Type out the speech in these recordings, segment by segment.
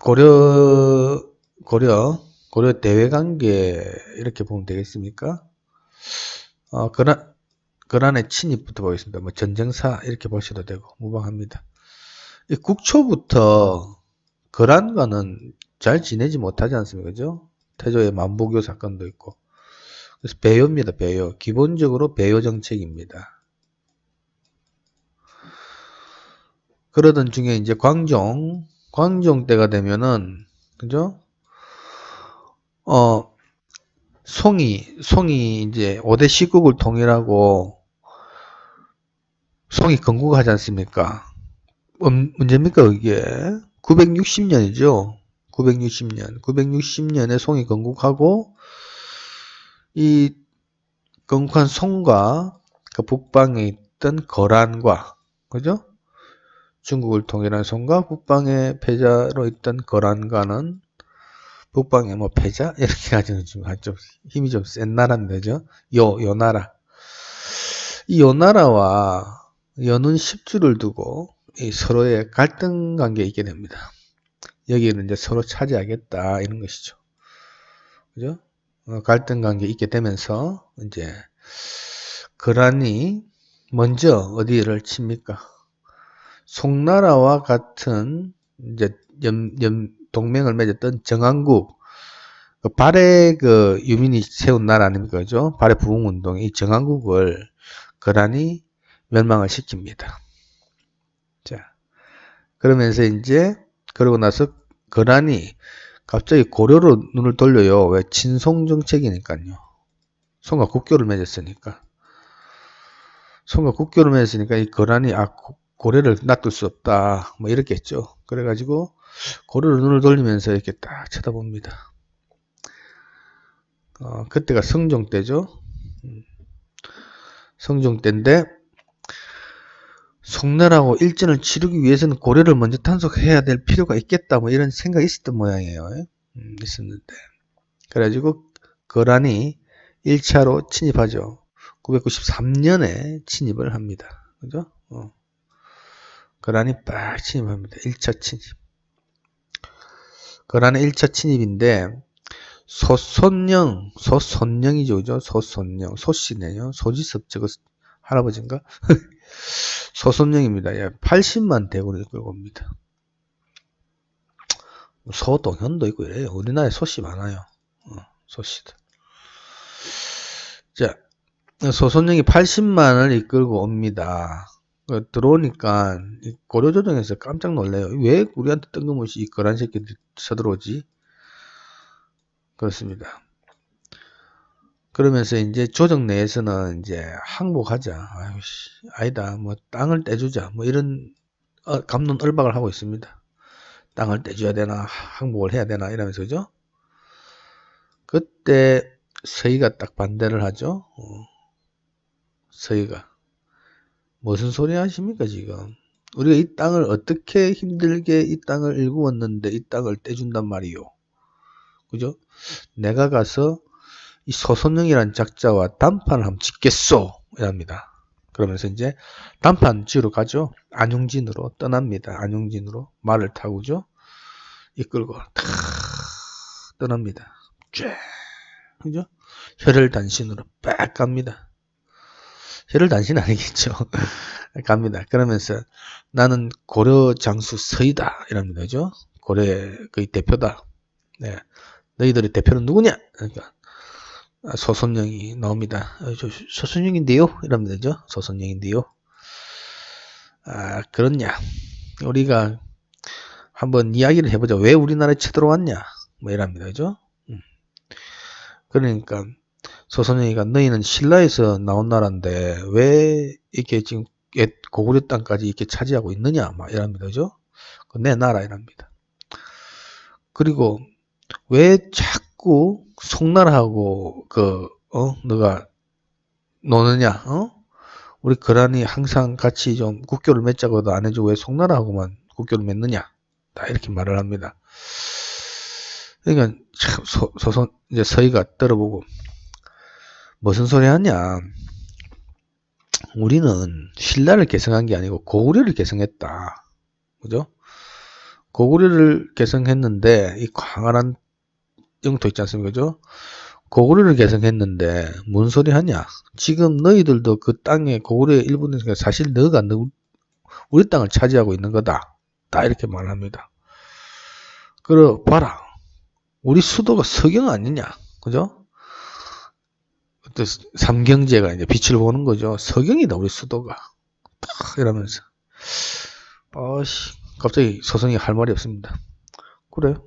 고려 고려 고려 대외관계 이렇게 보면 되겠습니까? 어, 그란 그란의 침입부터 보겠습니다. 뭐 전쟁사 이렇게 보셔도 되고 무방합니다. 이 국초부터 거란과는 잘 지내지 못하지 않습니까? 그죠? 태조의 만보교 사건도 있고. 그래서 배요입니다. 배요. 기본적으로 배요 정책입니다. 그러던 중에 이제 광종, 광종 때가 되면은, 그죠? 어, 송이, 송이 이제 5대 시국을 통일하고 송이 건국하지 않습니까? 음, 문제입니까, 그게? 960년이죠. 960년. 960년에 송이 건국하고, 이 건국한 송과 그 북방에 있던 거란과, 그죠? 중국을 통일한 송과 북방의 패자로 있던 거란과는 북방의 뭐 패자? 이렇게 가지고 좀, 좀 힘이 좀 센 나라인데, 죠 요, 요 나라. 이 요 나라와 연운 10주를 두고 이 서로의 갈등 관계에 있게 됩니다. 여기는 이제 서로 차지하겠다 이런 것이죠. 그죠? 어, 갈등 관계에 있게 되면서 이제 거란이 먼저 어디를 칩니까? 송나라와 같은 이제 연, 연, 동맹을 맺었던 정한국 그 발해 그 유민이 세운 나라 아닙니까? 그죠? 발해 부흥 운동 이 정한국을 거란이 멸망을 시킵니다. 자, 그러면서 이제 그러고 나서 거란이 갑자기 고려로 눈을 돌려요. 왜? 친송 정책이니까요. 송과 국교를 맺었으니까. 송과 국교를 맺었으니까 이 거란이 아 고려를 놔둘 수 없다. 뭐 이렇게 했죠. 그래가지고 고려로 눈을 돌리면서 이렇게 딱 쳐다봅니다. 어, 그때가 성종 때죠. 음. 성종 때인데 송나라하고 일전을 치르기 위해서는 고려를 먼저 탄속해야 될 필요가 있겠다 뭐 이런 생각이 있었던 모양이에요. 음, 있었는데 그래가지고 거란이 1차로 침입하죠. 993년에 침입을 합니다. 그죠? 어. 거란이 빡 침입합니다. 1차 침입. 거란의 1차 침입인데 소손령, 소손령이죠. 그죠? 소손령, 소씨네요. 소지섭 저거 할아버지인가? 소선령입니다. 예, 80만 대군을 끌고 옵니다. 소동현도 있고 이래요. 우리나라에 소씨 많아요. 어, 소씨들. 자, 소선령이 80만을 이끌고 옵니다. 어, 들어오니까 고려조정에서 깜짝 놀래요. 왜 우리한테 뜬금없이 이 거란 새끼들이 쳐들어오지? 그렇습니다. 그러면서 이제 조정 내에서는 이제 항복하자. 아유씨, 아니다. 뭐 땅을 떼주자. 뭐 이런 어, 감론 얼박을 하고 있습니다. 땅을 떼줘야 되나, 항복을 해야 되나 이러면서 죠 그때 서희가 딱 반대를 하죠. 어. 서희가 무슨 소리 하십니까 지금? 우리가 이 땅을 어떻게 힘들게 이 땅을 일구었는데 이 땅을 떼준단 말이요. 그죠? 내가 가서 이 소선영이라는 작자와 단판을 한번 짓겠소 이랍니다. 그러면서 이제 단판 지으러 가죠. 안용진으로 떠납니다. 안용진으로 말을 타고죠. 이끌고 탁 떠납니다. 쫙 그죠? 혈혈단신으로 빡 갑니다. 혈혈단신 아니겠죠. 갑니다. 그러면서 나는 고려 장수 서이다 이랍니다. 그죠? 고려의 그 대표다. 네. 너희들의 대표는 누구냐? 그러니까 아, 소선영이 나옵니다. 어, 소선영인데요? 이러면 되죠. 소선영인데요. 아, 그렇냐. 우리가 한번 이야기를 해보자. 왜 우리나라에 쳐들어왔냐? 뭐 이랍니다. 그죠? 음. 그러니까 소선영이가 너희는 신라에서 나온 나라인데 왜 이렇게 지금 고구려 땅까지 이렇게 차지하고 있느냐? 막 이랍니다. 그죠? 내 나라 이랍니다. 그리고 왜 자꾸 송나라하고 그 어 너가 노느냐 어 우리 거란이 항상 같이 좀 국교를 맺자고도 안 해주고 왜 송나라하고만 국교를 맺느냐 다 이렇게 말을 합니다. 그러니까 참 소, 소선 이제 서희가 떨어보고 무슨 소리 하냐 우리는 신라를 개성한 게 아니고 고구려를 개성했다 그죠 고구려를 개성했는데 이 광활한 영토 있지 않습니까? 그죠? 고구려를 개성했는데 뭔 소리 하냐? 지금 너희들도 그 땅에 고구려의 일부니까 사실 너가 너, 우리 땅을 차지하고 있는 거다. 다 이렇게 말합니다. 그러 봐라. 우리 수도가 서경 아니냐? 그죠? 또 삼경제가 이제 빛을 보는 거죠. 서경이다 우리 수도가. 탁 이러면서. 아씨 갑자기 서성이 할 말이 없습니다. 그래요?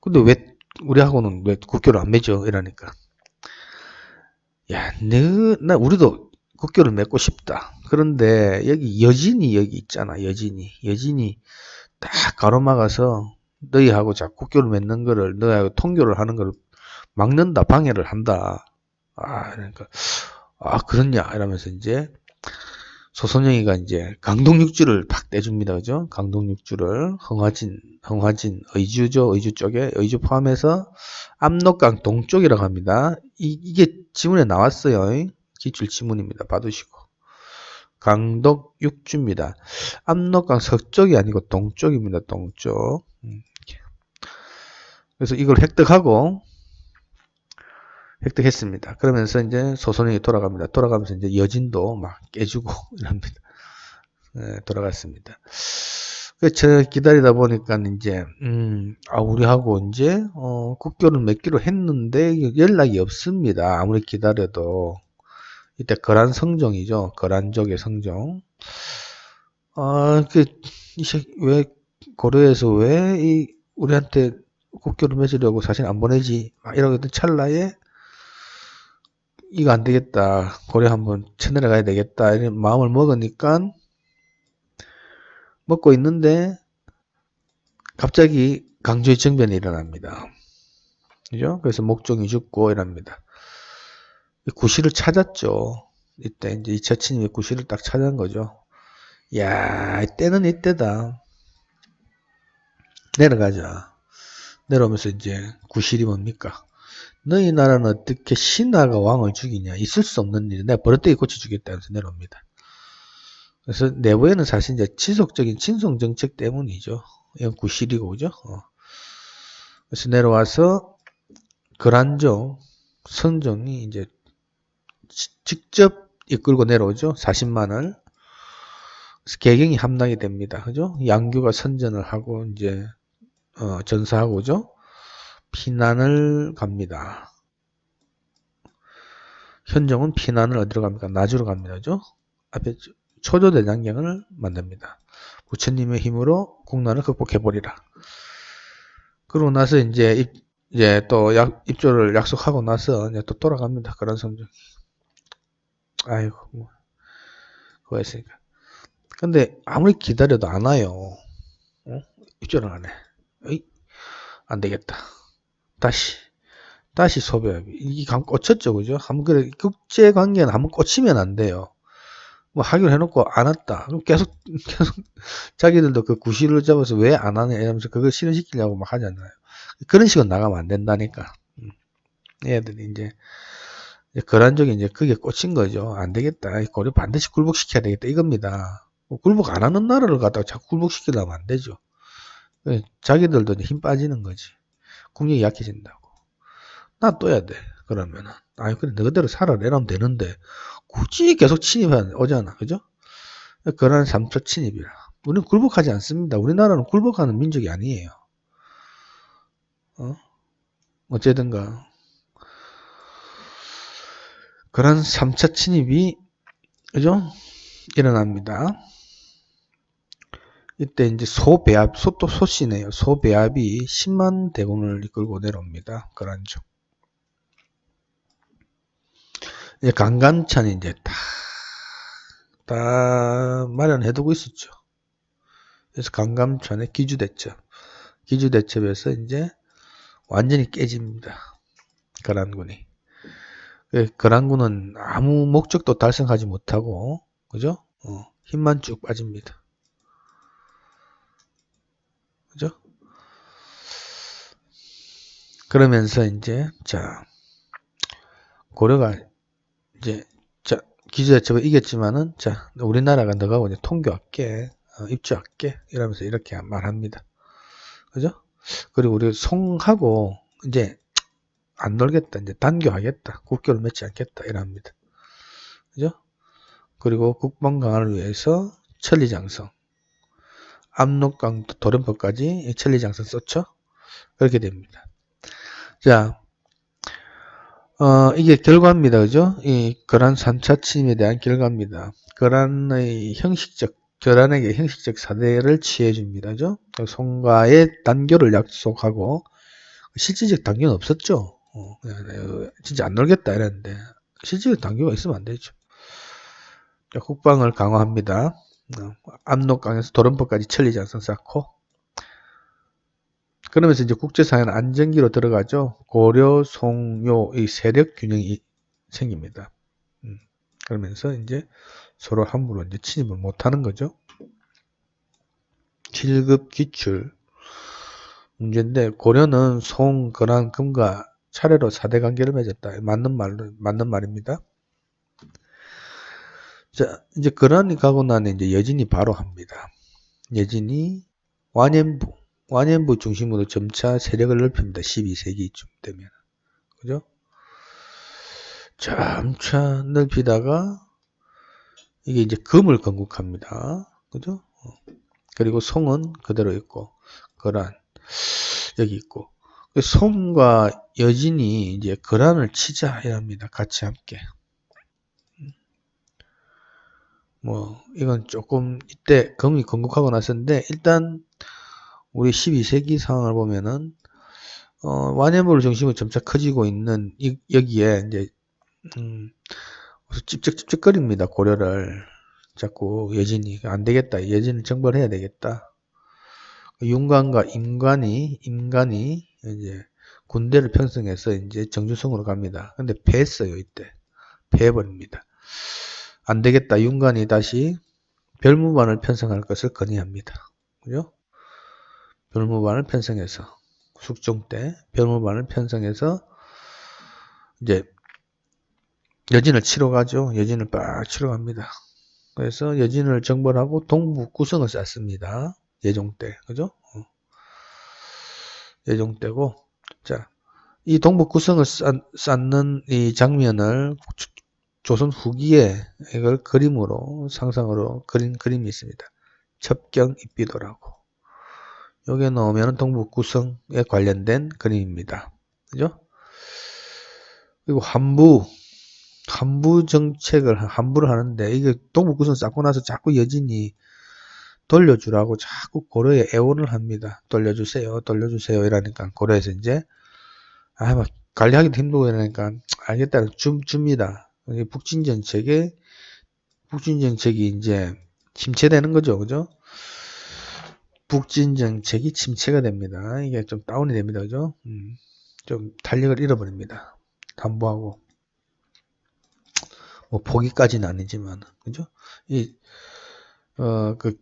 근데 왜 우리하고는 왜 국교를 안 맺어? 이러니까. 야, 너, 나 우리도 국교를 맺고 싶다. 그런데 여기 여진이 여기 있잖아. 여진이. 여진이 딱 가로막아서 너희하고 자 국교를 맺는 거를 너희하고 통교를 하는 거를 막는다. 방해를 한다. 아, 그러니까 아, 그렇냐 이러면서 이제 소선영이가 이제 강동육주를 팍 떼줍니다. 그죠? 강동육주를 흥화진, 흥화진, 의주죠. 의주 쪽에, 의주 포함해서 압록강 동쪽이라고 합니다. 이, 게 지문에 나왔어요. 기출 지문입니다. 받으시고. 강덕육주입니다. 압록강 서쪽이 아니고 동쪽입니다. 동쪽. 음, 그래서 이걸 획득하고 획득했습니다. 그러면서 이제 소선영이 돌아갑니다. 돌아가면서 이제 여진도 막 깨주고 이럽니다. 네, 돌아갔습니다. 저 기다리다 보니까 이제 음, 아 우리하고 이제 어, 국교를 맺기로 했는데 연락이 없습니다. 아무리 기다려도 이때 거란 성종이죠. 거란족의 성종. 아, 그, 왜, 고려에서 왜, 이, 우리한테 국교를 맺으려고 사실 안 보내지? 막 이러던 찰나에 이거 안 되겠다. 고려 한번 쳐내려 가야 되겠다. 이런 마음을 먹으니까 먹고 있는데 갑자기 강조의 정변이 일어납니다. 그죠? 그래서 목종이 죽고 이럽니다. 구실을 찾았죠. 이때 이제 이 처친님이 구실을 딱 찾은 거죠. 야, 이때는 이때다. 내려가자. 내려오면서 이제 구실이 뭡니까? 너희 나라는 어떻게 신하가 왕을 죽이냐 있을 수 없는 일이 내가 버릇되게 고쳐주겠다 해서 내려옵니다. 그래서 내부에는 사실 이제 지속적인 친송 정책 때문이죠. 이건 구실이고 그죠? 어. 그래서 내려와서 거란종 선종이 이제 직접 이끌고 내려오죠. 40만을. 그래서 개경이 함락이 됩니다. 그죠? 양규가 선전을 하고 이제 어, 전사하고 그죠? 피난을 갑니다. 현종은 피난을 어디로 갑니까? 나주로 갑니다. 그죠? 앞에 초조대장경을 만듭니다. 부처님의 힘으로 국난을 극복해버리라. 그러고 나서 이제 입, 이제 또 약, 입조를 약속하고 나서 이제 또 돌아갑니다. 그런 성적이. 아이고, 뭐, 그거 했으니까. 근데 아무리 기다려도 안 와요. 어? 입조를 안 해. 에이, 안 되겠다. 다시 다시 소비합이 이게 감 꽂혔죠 그죠? 한번 그래 국제 관계는 한번 꽂히면 안 돼요. 뭐 하기로 해놓고 안 왔다. 그럼 계속 계속 자기들도 그 구실을 잡아서 왜 안 하냐 이러면서 그걸 실현시키려고 막 하잖아요? 그런 식으로 나가면 안 된다니까. 음. 얘들이 이제 거란적인 이제 그게 꽂힌 거죠. 안 되겠다. 고려 반드시 굴복시켜야 되겠다. 이겁니다. 뭐 굴복 안 하는 나라를 갖다가 자꾸 굴복시키려면 안 되죠. 자기들도 힘 빠지는 거지 국력이 약해진다고. 놔둬야 돼. 그러면은. 아니, 그래, 너희대로 살아라. 이러면 되는데, 굳이 계속 침입해 오잖아. 그죠? 그런 삼초 침입이라. 우리는 굴복하지 않습니다. 우리나라는 굴복하는 민족이 아니에요. 어? 어쨌든가. 그런 3차 침입이, 그죠? 일어납니다. 이때 이제 소배합, 소또 소씨네요. 소배합이 10만 대군을 이끌고 내려옵니다. 그란죠. 이제 강간찬이 이제 다, 다 마련해두고 있었죠. 그래서 강감찬의 기주대첩. 기주대첩에서 이제 완전히 깨집니다. 거란군이. 거란군은 아무 목적도 달성하지 못하고, 그죠? 어, 힘만 쭉 빠집니다. 그죠? 그러면서 이제 자 고려가 이제 자 기주대첩을 이겼지만은 자 우리나라가 너가 이제 통교할게 어, 입주할게 이러면서 이렇게 말합니다. 그죠? 그리고 우리 송하고 이제 안 놀겠다. 이제 단교하겠다. 국교를 맺지 않겠다. 이랍니다. 그죠? 그리고 국방 강화를 위해서 천리장성, 압록강 도련법까지 천리장성 썼죠? 그렇게 됩니다. 자, 어, 이게 결과입니다. 그죠? 이 거란 3차 침입에 대한 결과입니다. 거란의 형식적, 결란에게 형식적 사대를 취해줍니다. 그죠? 송과의 단교를 약속하고, 실질적 단교는 없었죠. 어, 진짜 안 놀겠다 이랬는데, 실질적 단교가 있으면 안 되죠. 국방을 강화합니다. 어, 압록강에서 도련법까지 천리장성 쌓고, 그러면서 이제 국제사회는 안정기로 들어가죠. 고려, 송요, 이 세력 균형이 생깁니다. 음, 그러면서 이제 서로 함부로 이제 침입을 못하는 거죠. 7급 기출 문제인데 고려는 송, 거란, 금과 차례로 4대 관계를 맺었다. 맞는 말, 맞는 말입니다. 자, 이제 거란이 가고 나니 이제 여진이 바로 합니다. 여진이 완연부, 완연부 중심으로 점차 세력을 넓힙니다. 12세기쯤 되면. 그죠? 점차 넓히다가 이게 이제 금을 건국합니다. 그죠? 그리고 송은 그대로 있고, 거란, 여기 있고. 그 송과 여진이 이제 거란을 치자 이랍니다. 같이 함께. 뭐, 이건 조금 이때 금이 건국하고 났었는데, 일단 우리 12세기 상황을 보면은 어, 완해물을 중심으로 점차 커지고 있는 이, 여기에 이제 음, 찝쩍찝쩍거립니다. 고려를 자꾸 예진이 안 되겠다. 예진을 정벌해야 되겠다. 윤관과 임관이 임관이 이제 군대를 편성해서 이제 정주성으로 갑니다. 근데 패했어요 이때. 패해버립니다 안 되겠다 윤관이 다시 별무반을 편성할 것을 건의합니다 그죠 별무반을 편성해서 숙종 때 별무반을 편성해서 이제 여진을 치러 가죠. 여진을 빡 치러 갑니다. 그래서 여진을 정벌하고 동부 구성을 쌓습니다. 예종 때. 그죠? 어. 예종 때고 자, 이 동부 구성을 쌓는 이 장면을 조선 후기에 이걸 그림으로 상상으로 그린 그림이 있습니다. 첩경 입비도라고. 여기에 넣으면 동북 구성에 관련된 그림입니다. 그죠? 그리고 한부, 한부 정책을, 한부를 하는데, 이게 동북 구성 쌓고 나서 자꾸 여진이 돌려주라고 자꾸 고려에 애원을 합니다. 돌려주세요, 돌려주세요. 이러니까 고려에서 이제, 아, 막 관리하기도 힘들고 이러니까, 알겠다. 줍, 줍니다. 북진 정책에, 북진 정책이 이제 침체되는 거죠. 그죠? 북진 정책이 침체가 됩니다. 이게 좀 다운이 됩니다. 그죠? 음, 좀 탄력을 잃어버립니다. 담보하고. 뭐, 포기까지는 아니지만, 그죠? 이, 어, 그,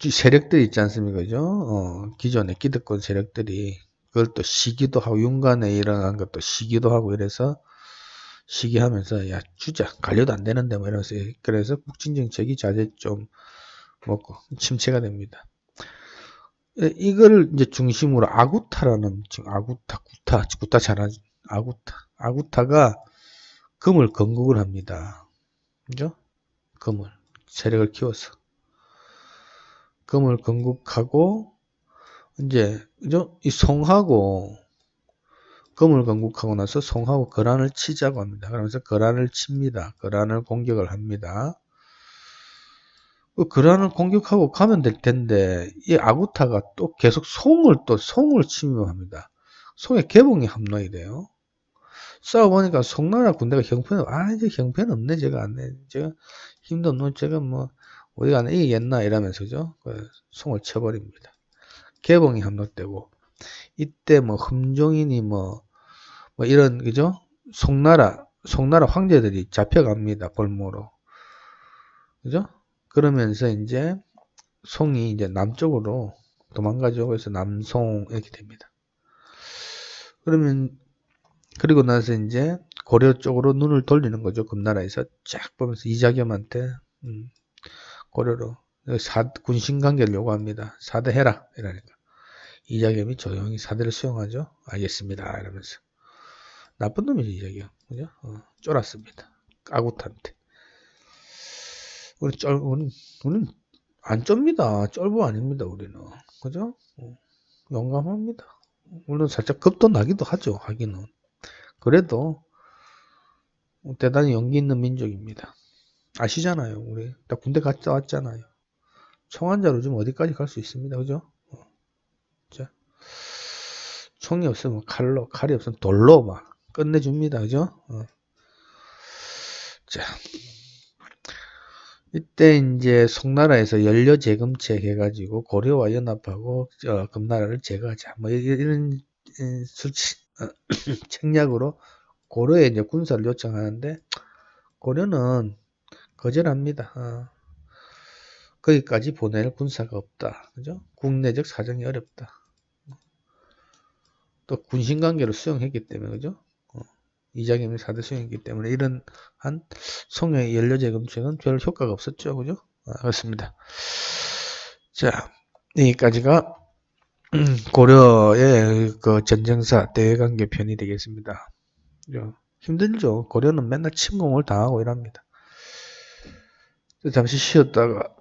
세력들이 있지 않습니까? 그죠? 어, 기존의 기득권 세력들이 그걸 또 시기도 하고, 윤간에 일어난 것도 시기도 하고 이래서 시기하면서, 야, 주자, 관료도 안 되는데, 뭐 이러면서, 그래서 북진 정책이 자제 좀 먹고 침체가 됩니다. 예, 이걸 이제 중심으로 아구타라는 지금 아구타, 구타, 구타 잘하지 아구타, 아구타가 금을 건국을 합니다. 그죠? 금을 세력을 키워서 금을 건국하고 이제 그죠? 이 송하고 금을 건국하고 나서 송하고 거란을 치자고 합니다. 그러면서 거란을 칩니다. 거란을 공격을 합니다. 그 거란을 공격하고 가면 될 텐데 이 아구타가 또 계속 송을 또 송을 침입합니다. 송의 개봉이 함락이 돼요. 싸워보니까 송나라 군대가 형편 아 이제 형편 없네 제가 안내 제가 힘도 없는 제가 뭐 어디가 안 이기겠나 이러면서죠 그 송을 쳐버립니다. 개봉이 함락되고 이때 뭐 흠종인이 뭐, 뭐 이런 그죠 송나라 송나라 황제들이 잡혀갑니다 볼모로 그죠 그러면서 이제 송이 이제 남쪽으로 도망가죠. 그래서 남송 이렇게 됩니다. 그러면 그리고 나서 이제 고려 쪽으로 눈을 돌리는 거죠. 금나라에서 쫙 보면서 이자겸한테 음, 고려로 사, 군신 관계를 요구합니다. 사대 해라 이러니까 이자겸이 조용히 사대를 수용하죠. 알겠습니다. 이러면서. 나쁜 놈이죠, 이자겸. 그죠? 어, 쫄았습니다. 까굿한테. 우리 쫄, 우리는, 우리는 안 쩝니다. 쫄보 아닙니다, 우리는. 그죠? 어, 용감합니다. 물론 살짝 겁도 나기도 하죠, 하기는. 그래도 대단히 용기 있는 민족입니다. 아시잖아요, 우리. 딱 군대 갔다 왔잖아요. 총한자로 좀 어디까지 갈 수 있습니다. 그죠? 어. 자. 총이 없으면 칼로, 칼이 없으면 돌로 막 끝내줍니다. 그죠? 어. 자. 이때 이제 송나라에서 연료 재검책 해가지고 고려와 연합하고 어, 금나라를 제거하자. 뭐 이- 이런 이, 수치 어, 책략으로 고려에 이제 군사를 요청하는데 고려는 거절합니다. 어. 거기까지 보낼 군사가 없다. 그죠? 국내적 사정이 어렵다. 또 군신 관계를 수용했기 때문에 그죠? 어, 이자겸이 사대 수용했기 때문에 이런 한 송영의 연료재검책은 별 효과가 없었죠. 그죠? 아, 그렇습니다. 자, 여기까지가 음, 고려의 그 전쟁사 대외관계 편이 되겠습니다. 힘들죠. 고려는 맨날 침공을 당하고 이랍니다. 잠시 쉬었다가